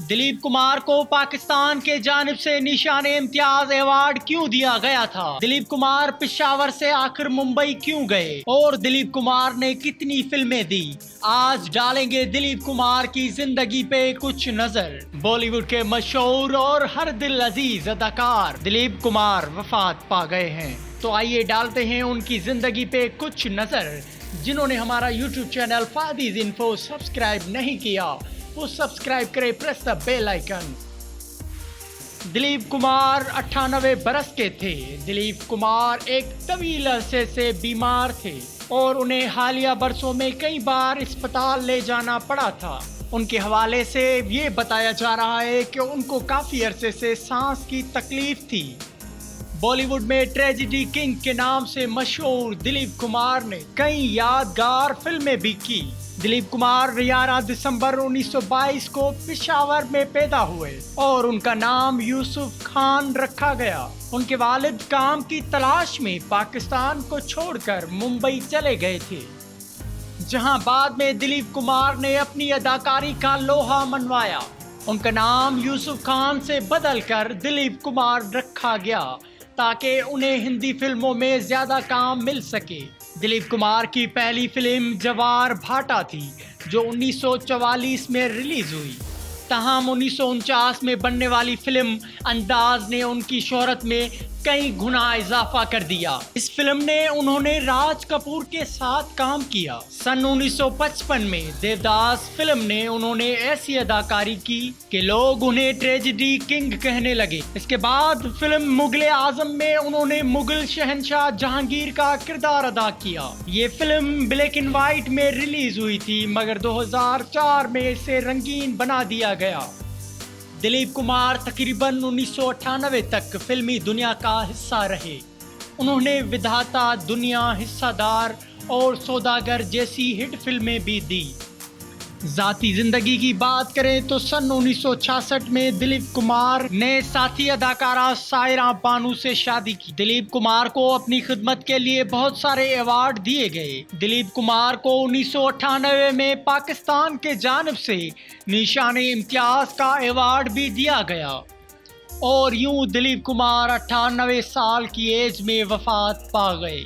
दिलीप कुमार को पाकिस्तान के जानब से निशान इम्तियाज़ अवार्ड क्यों दिया गया था? दिलीप कुमार पिशावर से आखिर मुंबई क्यों गए? और दिलीप कुमार ने कितनी फ़िल्में दी? आज डालेंगे दिलीप कुमार की ज़िंदगी पे कुछ नज़र। बॉलीवुड के मशहूर और हर दिल अज़ीज़ अदाकार दिलीप कुमार वफात पा गए हैं। तो आइए डालते हैं उनकी ज़िंदगी पे कुछ नज़र, जिन्होंने हमारा यूट्यूब चैनल फादीज इन्फो सब्सक्राइब नहीं किया। वो सब्सक्राइब करें, press the bell icon. Dilip Kumar अट्ठानवे बरस के थे। दिलीप कुमार एक तवील अरसे से बीमार थे और उन्हें हालिया बरसों में कई बार अस्पताल ले जाना पड़ा था। उनके हवाले से ये बताया जा रहा है कि उनको काफ़ी अरसे से सांस की तकलीफ़ थी। बॉलीवुड में ट्रेजिडी किंग के नाम से मशहूर दिलीप कुमार ने कई यादगार फ़िल्में भी की। दिलीप कुमार 11 दिसंबर 1922 को पिशावर में पैदा हुए और उनका नाम यूसुफ खान रखा गया। उनके वालिद काम की तलाश में पाकिस्तान को छोड़कर मुंबई चले गए थे, जहाँ बाद में दिलीप कुमार ने अपनी अदाकारी का लोहा मनवाया। उनका नाम यूसुफ खान से बदलकर दिलीप कुमार रखा गया, ताकि उन्हें हिंदी फ़िल्मों में ज़्यादा काम मिल सके। दिलीप कुमार की पहली फ़िल्म जवार भाटा थी, जो 1944 में रिलीज़ हुई। तहम उन्नीस सौ उनचास में बनने वाली फ़िल्म अंदाज ने उनकी शोहरत में कई गुना इजाफा कर दिया। इस फ़िल्म ने उन्होंने राज कपूर के साथ काम किया। सन 1955 में देवदास फ़िल्म ने उन्होंने ऐसी अदाकारी की कि लोग उन्हें ट्रेजिडी किंग कहने लगे। इसके बाद फ़िल्म मुगल आज़म में उन्होंने मुगल शहनशाह जहांगीर का किरदार अदा किया। ये फ़िल्म ब्लैक एंड व्हाइट में रिलीज़ हुई थी, मगर 2004 में इसे रंगीन बना दिया गया। दिलीप कुमार तकरीबन उन्नीस सौ अट्ठानबे तक फिल्मी दुनिया का हिस्सा रहे। उन्होंने विधाता, दुनिया हिस्सादार और सौदागर जैसी हिट फ़िल्में भी दी। जाती ज़िंदगी की बात करें तो सन 1966 में दिलीप कुमार ने साथी अदाकारा सायरा बानू से शादी की। दिलीप कुमार को अपनी खिदमत के लिए बहुत सारे अवार्ड दिए गए। दिलीप कुमार को उन्नीस में पाकिस्तान के जानब से निशान इम्तियाज़ का अवार्ड भी दिया गया। और यूँ दिलीप कुमार अट्ठानवे साल की एज में वफात पा गए।